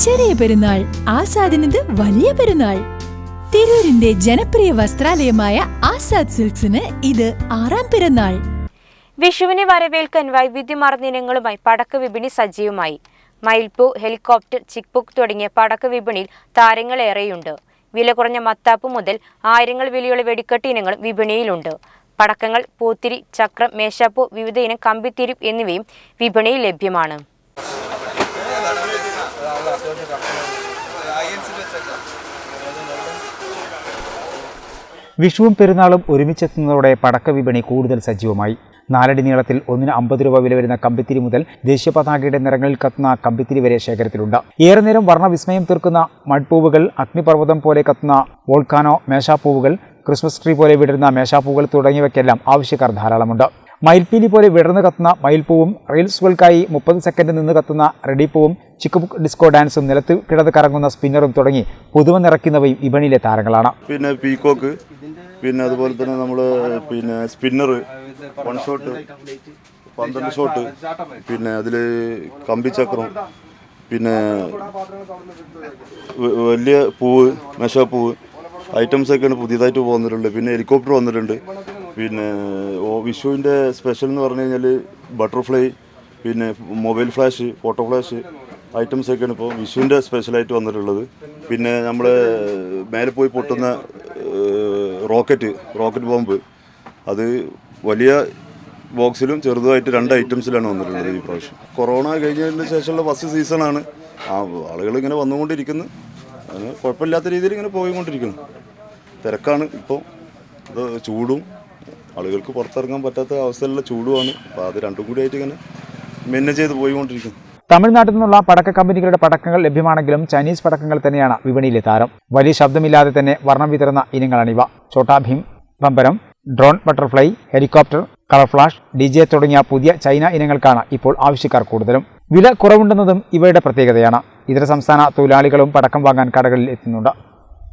ചെറിയ പെരുന്നാൾ ആസാദിനത് വലിയ പെരുന്നാൾ. തിരൂരിന്റെ ജനപ്രിയ വസ്ത്രാലയമായ ആസാദ് സിൽക്സിന് ഇത് ആറാം പെരുന്നാൾ. വിഷുവിനെ വരവേൽക്കാൻ വൈവിധ്യമാർന്ന ഇനങ്ങളുമായി പടക്ക വിപണി സജീവമായി. മയിൽപ്പൂ ഹെലികോപ്റ്റർ ചിക്ബുക്ക് തുടങ്ങിയ പടക്ക വിപണിയിൽ താരങ്ങളേറെയുണ്ട്. വില കുറഞ്ഞ മത്താപ്പ് മുതൽ ആയിരങ്ങൾ വിലയുള്ള വെടിക്കെട്ട് ഇനങ്ങളും വിപണിയിലുണ്ട്. പടക്കങ്ങൾ പൂത്തിരി ചക്രം മേശാപ്പൂ വിവിധ ഇനം കമ്പിത്തിരി എന്നിവയും വിപണിയിൽ ലഭ്യമാണ്. വിഷുവും പെരുന്നാളും ഒരുമിച്ചെത്തുന്നതോടെ പടക്ക വിപണി കൂടുതൽ സജീവമായി. നാലടി നീളത്തിൽ ഒന്നിന് അമ്പത് രൂപ വില വരുന്ന കമ്പിത്തിരി മുതൽ ദേശീയ പതാകയുടെ നിറങ്ങളിൽ കത്തുന്ന കമ്പിത്തിരി വരെ ശേഖരത്തിലുണ്ട്. ഏറെ നേരം വർണവിസ്മയം തീർക്കുന്ന മൺപൂവുകൾ അഗ്നിപർവതം പോലെ കത്തുന്ന വോൾക്കാനോ മേശാപ്പൂവുകൾ ക്രിസ്മസ് ട്രീ പോലെ വിടരുന്ന മേശാപ്പൂവുകൾ തുടങ്ങിയവയ്ക്കെല്ലാം ആവശ്യക്കാർ ധാരാളമുണ്ട്. മയിൽപ്പീലി പോലെ വിടർന്നു കത്തുന്ന മയിൽപ്പൂവും റീൽസുകൾക്കായി മുപ്പത് സെക്കൻഡ് നിന്ന് കത്തുന്ന റെഡിപ്പൂവും ചിക്കുബുക്ക് ഡിസ്കോ ഡാൻസും നിലത്ത് കിടന്ന് കറങ്ങുന്ന സ്പിന്നറും തുടങ്ങി പുതുമ നിറയ്ക്കുന്നവയും വിപണിയിലെ താരങ്ങളാണ്. പിന്നെ പീക്കോക്ക് പിന്നെ അതുപോലെ തന്നെ നമ്മൾ പിന്നെ സ്പിന്നർ വൺ ഷോട്ട് പന്ത്രണ്ട് ഷോട്ട് പിന്നെ അതിൽ കമ്പിച്ചക്രം പിന്നെ വലിയ പൂവ് മെഷപ്പൂവ് ഐറ്റംസ് ഒക്കെയാണ് പുതിയതായിട്ട് പോകുന്നിട്ടുണ്ട് പിന്നെ ഹെലികോപ്റ്റർ വന്നിട്ടുണ്ട്. പിന്നെ ഓ വിഷുവിന്റെ സ്പെഷ്യൽ എന്ന് പറഞ്ഞു കഴിഞ്ഞാൽ ബട്ടർഫ്ലൈ പിന്നെ mobile flash photo flash items ഒക്കെയാണ് ഇപ്പോൾ വിഷുവിന്റെ സ്പെഷ്യലായിട്ട് വന്നിട്ടുള്ളത്. പിന്നെ നമ്മൾ മേലെ പോയി പൊട്ടുന്ന റോക്കറ്റ് റോക്കറ്റ് ബോംബ് അത് വലിയ ബോക്സിലും ചെറുതായിട്ട് രണ്ട് ഐറ്റംസിലാണ് വന്നിട്ടുള്ളത് ഈ പ്രാവശ്യം. കൊറോണ കഴിഞ്ഞതിന് ശേഷമുള്ള ഫസ്റ്റ് സീസണാണ് ആ ആളുകൾ ഇങ്ങനെ വന്നുകൊണ്ടിരിക്കുന്നു. അതിന് കുഴപ്പമില്ലാത്ത രീതിയിൽ ഇങ്ങനെ പോയിക്കൊണ്ടിരിക്കുന്നു. തിരക്കാണ് ഇപ്പോൾ ചൂടും ആളുകൾക്ക് പുറത്തിറങ്ങാൻ പറ്റാത്ത അവസ്ഥയിലുള്ള ചൂടുമാണ്. അപ്പോൾ അത് രണ്ടും കൂടി ആയിട്ട് ഇങ്ങനെ മെന്നെ ചെയ്ത് പോയിക്കൊണ്ടിരിക്കുന്നു. തമിഴ്നാട്ടിൽ നിന്നുള്ള പടക്ക കമ്പനികളുടെ പടക്കങ്ങൾ ലഭ്യമാണെങ്കിലും ചൈനീസ് പടക്കങ്ങൾ തന്നെയാണ് വിപണിയിലെ താരം. വലിയ ശബ്ദമില്ലാതെ തന്നെ വർണം വിതരുന്ന ഇനങ്ങളാണിവ ചോട്ടാ ഭീം പമ്പരം drone butterfly helicopter colour flash D J തുടങ്ങിയ പുതിയ ചൈന ഇനങ്ങൾക്കാണ് ഇപ്പോൾ ആവശ്യക്കാർ കൂടുതലും. വില കുറവുണ്ടെന്നതും ഇവയുടെ പ്രത്യേകതയാണ്. ഇതര സംസ്ഥാന തൊഴിലാളികളും പടക്കം വാങ്ങാൻ കടകളിൽ എത്തുന്നുണ്ട്.